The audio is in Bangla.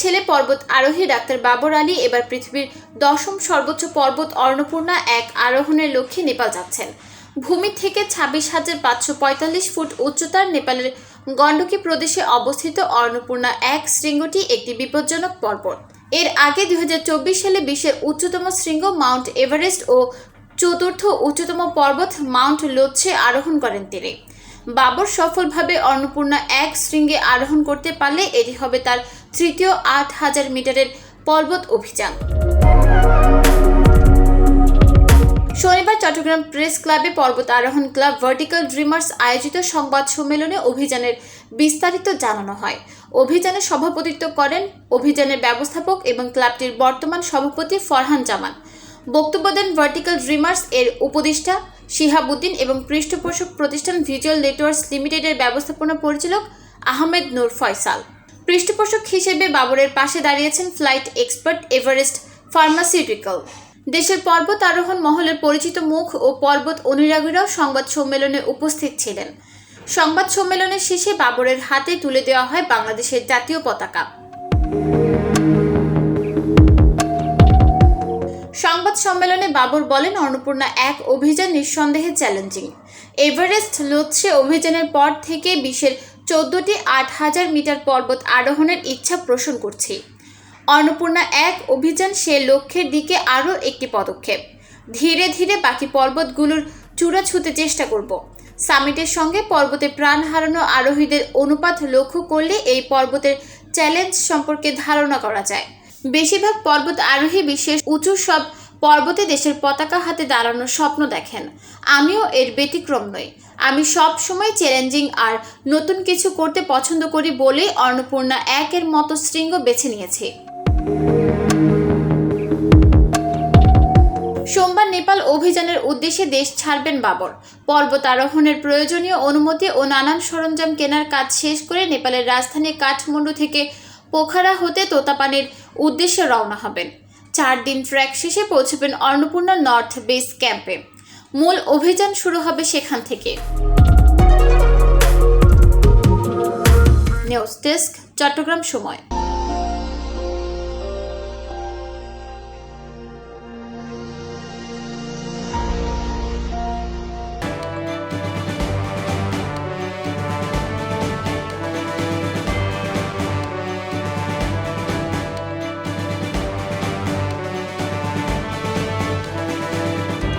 ছেলে পর্বত আরোহী ডাক্তার বাবর আলী এবার পৃথিবীর দশম সর্বোচ্চ পর্বত অন্নপূর্ণা এক আরোহণের লক্ষ্যে নেপাল যাচ্ছেন। ভূমি থেকে ছাব্বিশ হাজার পাঁচশো পঁয়তাল্লিশ ফুট উচ্চতার নেপালের গণ্ডকী প্রদেশে অবস্থিত অন্নপূর্ণা এক শৃঙ্গটি একটি বিপজ্জনক পর্বত। এর আগে দুই হাজার চব্বিশ সালে বিশ্বের উচ্চতম শৃঙ্গ মাউন্ট এভারেস্ট ও চতুর্থ উচ্চতম পর্বত মাউন্ট লোচ্ছে আরোহণ করেন তিনি। বাবর সফলভাবে অন্নপূর্ণা এক শৃঙ্গে আরোহণ করতে পারলে এটি হবে তার তৃতীয় আট হাজার মিটারের পর্বত অভিযান। শনিবার চট্টগ্রাম প্রেস ক্লাবে পর্বত আরোহণ ক্লাব ভার্টিক্যাল ড্রিমার্স আয়োজিত সংবাদ সম্মেলনে অভিযানের বিস্তারিত জানানো হয়। অভিযানে সভাপতিত্ব করেন অভিযানের ব্যবস্থাপক এবং ক্লাবটির বর্তমান সভাপতি ফরহান জামান। বক্তব্য দেন ভার্টিক্যাল ড্রিমার্স এর উপদেষ্টা শিহাবুদ্দিন এবং পৃষ্ঠপোষক প্রতিষ্ঠান ভিজুয়াল নেটওয়ার্কস লিমিটেডের ব্যবস্থাপনা পরিচালক আহমেদ নূর ফয়সাল। পৃষ্ঠপোষক হিসেবে বাবরের পাশে দাঁড়িয়েছেন ফ্লাইট এক্সপার্ট এভারেস্ট ফার্মাসিউটিক্যাল। দেশের পর্বত আরোহণ মহলের পরিচিত মুখ ও পর্বত অনুরাগীরাও সংবাদ সম্মেলনে উপস্থিত ছিলেন। সংবাদ সম্মেলনের শেষে বাবরের হাতে তুলে দেওয়া হয় বাংলাদেশের জাতীয় পতাকা। সংবাদ সম্মেলনে বাবর বলেন, অন্নপূর্ণা এক অভিযান নিঃসন্দেহে চ্যালেঞ্জিং। এভারেস্ট লোচ্ছে অভিযানের পর থেকে বিশ্বের চোদ্দটি আট হাজার মিটার পর্বত আরোহণের ইচ্ছা পোষণ করছি। অন্নপূর্ণা এক অভিযান সে লক্ষ্যের দিকে আরও একটি পদক্ষেপ। ধীরে ধীরে বাকি পর্বতগুলোর চূড়া ছুতে চেষ্টা করব। সামিটের সঙ্গে পর্বতে প্রাণ হারানো আরোহীদের অনুপাত লক্ষ্য করলে এই পর্বতের চ্যালেঞ্জ সম্পর্কে ধারণা করা যায়। বেশিরভাগ পর্বত আরোহী বিশ্বের উঁচু সব পর্বতে দেশের পতাকা হাতে দাঁড়ানোর স্বপ্ন দেখেন। আমিও এর ব্যতিক্রম নই। আমি সব সময় চ্যালেঞ্জিং আর নতুন কিছু করতে পছন্দ করি বলেই অন্নপূর্ণা একের মতো শৃঙ্গ বেছে নিয়েছি। সোমবার নেপাল অভিযানের উদ্দেশ্যে দেশ ছাড়বেন বাবর। পর্বত আরোহণের প্রয়োজনীয় অনুমতি ও নানান সরঞ্জাম কেনার কাজ শেষ করে নেপালের রাজধানী কাঠমান্ডু থেকে পোখারা হতে তোতাপানির উদ্দেশ্যে রওনা হবেন। চার দিন ট্র্যাক শেষে পৌঁছবেন অন্নপূর্ণা নর্থ বেস ক্যাম্পে। মূল অভিযান শুরু হবে সেখান থেকে। নিউজ ডেস্ক, চট্টগ্রাম সময়।